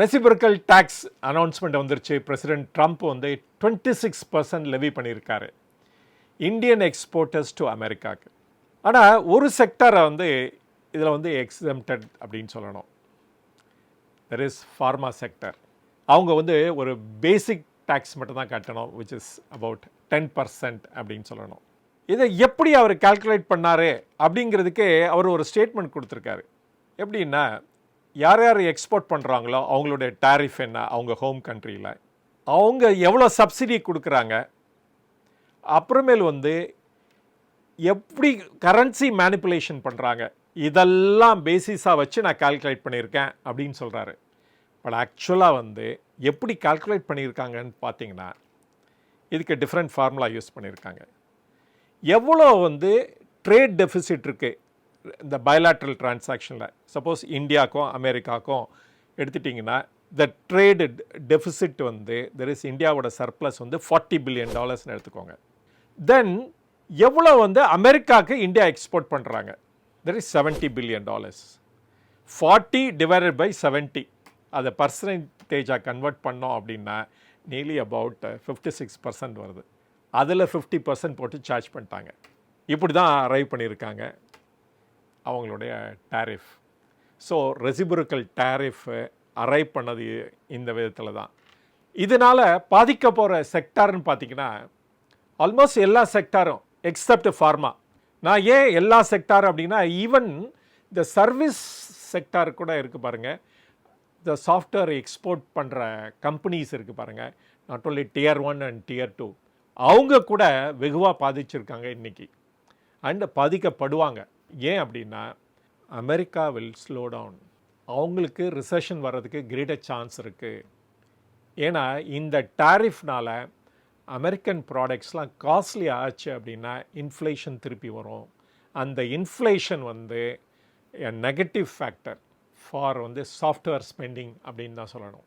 ரெசிபர்கல் tax announcement வந்துருச்சு. President Trump வந்து twenty six percent levy பண்ணியிருக்காரு. இந்தியன் எக்ஸ்போர்ட்டர்ஸ் டு அமெரிக்காவுக்கு ஆனால் ஒரு செக்டரை வந்து இதில் வந்து எக்ஸம்டட் அப்படின்னு சொல்லணும். தெர் இஸ் ஃபார்மா செக்டர் அவங்க வந்து ஒரு பேசிக் டேக்ஸ் மட்டும் தான் கட்டணும் which is about ten percent அப்படின்னு சொல்லணும். இதை எப்படி அவர் கால்குலேட் பண்ணார் அப்படிங்கிறதுக்கு அவர் ஒரு ஸ்டேட்மெண்ட் கொடுத்துருக்காரு. எப்படின்னா யார் யார் எக்ஸ்போர்ட் பண்ணுறாங்களோ அவங்களுடைய டேரிஃப் என்ன? அவங்க ஹோம் கண்ட்ரியில் அவங்க எவ்வளோ சப்சிடி கொடுக்குறாங்க? அப்புறமேல் வந்து எப்படி கரன்சி மேனிப்புலேஷன் பண்ணுறாங்க இதெல்லாம் பேசிஸாக வச்சு நான் கால்குலேட் பண்ணியிருக்கேன் அப்படின்னு சொல்கிறாரு பட் ஆக்சுவலாக வந்து எப்படி கால்குலேட் பண்ணியிருக்காங்கன்னு பார்த்தீங்கன்னா இதுக்கு டிஃப்ரெண்ட் ஃபார்முலா யூஸ் பண்ணியிருக்காங்க. எவ்வளோ வந்து ட்ரேட் டெஃபிசிட் இருக்குது இந்த பயலாட்ரல் டிரான்சாக்ஷனில் சப்போஸ் இந்தியாவுக்கும் அமெரிக்காவுக்கும் எடுத்துட்டிங்கன்னா த ட்ரேடு டெஃபிசிட் வந்து தெர் இஸ் இந்தியாவோட சர்ப்ளஸ் வந்து ஃபார்ட்டி பில்லியன் டாலர்ஸ்னு எடுத்துக்கோங்க. தென் எவ்வளோ வந்து அமெரிக்காவுக்கு இந்தியா எக்ஸ்போர்ட் பண்ணுறாங்க there is seventy billion dollars forty divided by seventy அதை பர்சன்டேஜாக கன்வெர்ட் பண்ணோம் அப்படின்னா nearly about fifty six percent வருது. அதில் ஃபிஃப்டி பர்சன்ட் போட்டு சார்ஜ் பண்ணிட்டாங்க. இப்படி தான் அரைவ் பண்ணியிருக்காங்க. அவங்களுடைய tariff so reciprocal tariff arrive பண்ணது இந்த விதத்தில் தான் இதனால் பாதிக்க போகிற செக்டார்னு பார்த்தீங்கன்னா ஆல்மோஸ்ட் எல்லா செக்டாரும் எக்ஸப்ட் ஃபார்மா நான் ஏன் எல்லா செக்டார் அப்படின்னா ஈவன் இந்த சர்வீஸ் செக்டார் கூட இருக்குது பாருங்கள் இந்த சாஃப்ட்வேர் எக்ஸ்போர்ட் பண்ணுற கம்பெனிஸ் இருக்குது பாருங்கள் not only tier one and tier two அவங்க கூட வெகுவாக பாதிச்சிருக்காங்க இன்றைக்கி அண்ட் பாதிக்கப்படுவாங்க. ஏன் அப்படின்னா அமெரிக்கா வில் ஸ்லோ டவுன் அவங்களுக்கு ரிசெஷன் வர்றதுக்கு கிரேட்டர் சான்ஸ் இருக்குது ஏன்னா இந்த டாரிஃப்னால் அமெரிக்கன் ப்ராடக்ட்ஸ்லாம் காஸ்ட்லி ஆச்சு அப்படின்னா இன்ஃப்ளேஷன் திருப்பி வரும். அந்த இன்ஃப்ளேஷன் வந்து நெகட்டிவ் ஃபேக்டர் ஃபார் வந்து சாஃப்ட்வேர் ஸ்பெண்டிங் அப்படின்னு தான் சொல்லணும்.